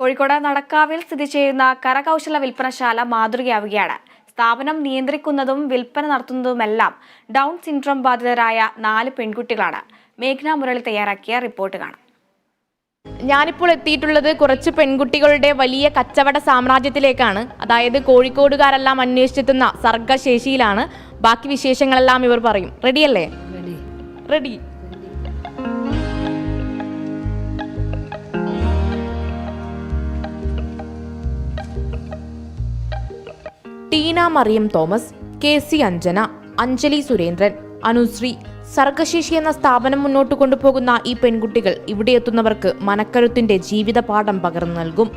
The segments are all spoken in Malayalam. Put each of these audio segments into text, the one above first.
കോഴിക്കോട് നടക്കാവിൽ സ്ഥിതി ചെയ്യുന്ന കരകൗശല വിൽപ്പനശാല മാതൃകയാവുകയാണ്. സ്ഥാപനം നിയന്ത്രിക്കുന്നതും വിൽപ്പന നടത്തുന്നതുമെല്ലാം ഡൗൺ സിൻഡ്രോം ബാധിതരായ നാല് പെൺകുട്ടികളാണ്. മേഘ്ന മുരളി തയ്യാറാക്കിയ റിപ്പോർട്ട് കാണാം. ഞാനിപ്പോൾ എത്തിയിട്ടുള്ളത് കുറച്ച് പെൺകുട്ടികളുടെ വലിയ കച്ചവട സാമ്രാജ്യത്തിലേക്കാണ്. അതായത് കോഴിക്കോടുകാരെല്ലാം അന്വേഷിച്ചെത്തുന്ന സർഗശേഷിയിലാണ്. ബാക്കി വിശേഷങ്ങളെല്ലാം ഇവർ പറയും. റെഡിയല്ലേ ready Teena Mariyam Thomas K C Anjana Anjali Surendran Anusree Sargasheshi എന്ന സ്ഥാപനം മുന്നോട്ട് കൊണ്ടുപോകുന്ന ഈ പെൺകുട്ടികൾ ഇവിടെ എത്തുന്നവർക്ക് മനക്കരുത്തിന്റെ ജീവിതപാഠം പകർന്നു നൽകും.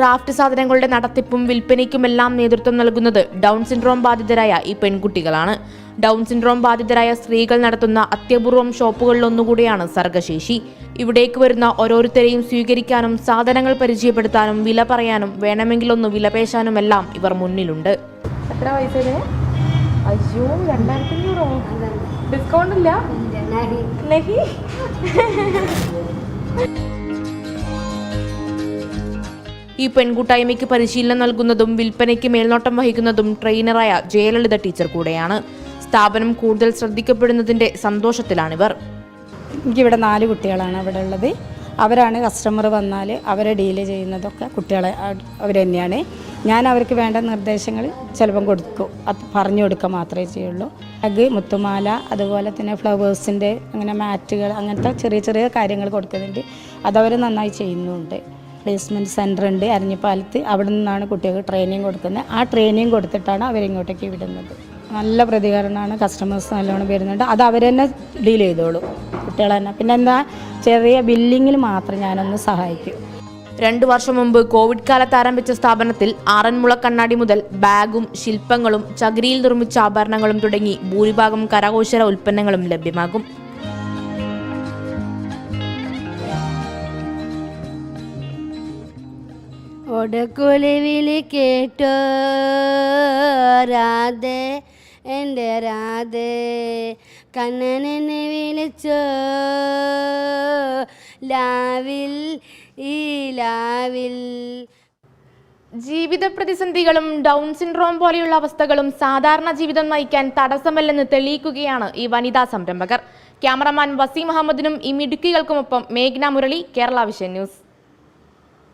ക്രാഫ്റ്റ് സാധനങ്ങളുടെ നടത്തിപ്പും വിൽപ്പനയ്ക്കുമെല്ലാം നേതൃത്വം നൽകുന്നത് ഡൗൺ സിൻഡ്രോം ബാധിതരായ ഈ പെൺകുട്ടികളാണ്. ഡൗൺ സിൻഡ്രോം ബാധിതരായ സ്ത്രീകൾ നടത്തുന്ന അത്യപൂർവം ഷോപ്പുകളിലൊന്നുകൂടിയാണ് സർഗശേഷി. ഇവിടേക്ക് വരുന്ന ഓരോരുത്തരെയും സ്വീകരിക്കാനും സാധനങ്ങൾ പരിചയപ്പെടുത്താനും വില പറയാനും വേണമെങ്കിലൊന്ന് വിലപേശാനുമെല്ലാം ഇവർ മുന്നിലുണ്ട്. എത്ര അയ്യോ രണ്ടായിരത്തി അഞ്ഞൂറോ ഡിസ്കൗണ്ട് ഇല്ല ഈ പെൺകൂട്ടായ്മയ്ക്ക് പരിശീലനം നൽകുന്നതും വിൽപ്പനയ്ക്ക് മേൽനോട്ടം വഹിക്കുന്നതും ട്രെയിനറായ ജയലളിത ടീച്ചർ കൂടെയാണ്. സ്ഥാപനം കൂടുതൽ ശ്രദ്ധിക്കപ്പെടുന്നതിന്റെ സന്തോഷത്തിലാണിവർ. എനിക്കിവിടെ നാല് കുട്ടികളാണ് അവിടെ ഉള്ളത്. അവരാണ് കസ്റ്റമർ വന്നാൽ അവരെ ഡീൽ ചെയ്യുന്നതൊക്കെ കുട്ടികളെ അവർ തന്നെയാണ്. ഞാൻ അവർക്ക് വേണ്ട നിർദ്ദേശങ്ങൾ ചിലപ്പം കൊടുക്കും. അത് പറഞ്ഞു കൊടുക്കുക മാത്രമേ ചെയ്യുള്ളൂ. അഗ് മുത്തുമാല അതുപോലെ തന്നെ ഫ്ലവേഴ്സിന്റെ അങ്ങനെ മാറ്റുകൾ അങ്ങനത്തെ ചെറിയ ചെറിയ കാര്യങ്ങൾ കൊടുക്കുന്നുണ്ട്. അതവർ നന്നായി ചെയ്യുന്നുണ്ട്. പ്ലേസ്മെന്റ് സെന്റർ ഉണ്ട് അരിഞ്ഞിപ്പാലത്ത്. അവിടെ നിന്നാണ് കുട്ടികൾക്ക് ട്രെയിനിങ് കൊടുക്കുന്നത്. ആ ട്രെയിനിങ് കൊടുത്തിട്ടാണ് അവരിങ്ങോട്ടേക്ക് വിടുന്നത്. നല്ല പ്രതികരണമാണ്. കസ്റ്റമേഴ്സ് നല്ലോണം വരുന്നുണ്ട്. അത് അവർ തന്നെ ഡീൽ ചെയ്തോളൂ. കുട്ടികൾ തന്നെ. പിന്നെ എന്താ? ചെറിയ ബില്ലിങ്ങിൽ മാത്രം ഞാനൊന്ന് സഹായിക്കും. രണ്ടു വർഷം മുമ്പ് കോവിഡ് കാലത്ത് ആരംഭിച്ച സ്ഥാപനത്തിൽ ആറന്മുള കണ്ണാടി മുതൽ ബാഗും ശില്പങ്ങളും ചകിരിയിൽ നിർമ്മിച്ച ആഭരണങ്ങളും തുടങ്ങി ഭൂരിഭാഗം കരകൗശല ഉൽപ്പന്നങ്ങളും ലഭ്യമാകും. ഒടക്കുലിവിളി കേട്ടോ. രാധേ എന്റെ രാധേ കണ്ണനെന്നെ വിളിച്ചോ. ലാവിൽ ഈ ലാവിൽ. ജീവിത പ്രതിസന്ധികളും ഡൗൺ സിൻഡ്രോം പോലെയുള്ള അവസ്ഥകളും സാധാരണ ജീവിതം നയിക്കാൻ തടസ്സമല്ലെന്ന് തെളിയിക്കുകയാണ് ഈ വനിതാ സംരംഭകർ. ക്യാമറമാൻ വസീം അഹമ്മദിനും ഈ മിടുക്കികൾക്കുമൊപ്പം മേഘ്ന മുരളി കേരള വിഷൻ ന്യൂസ്.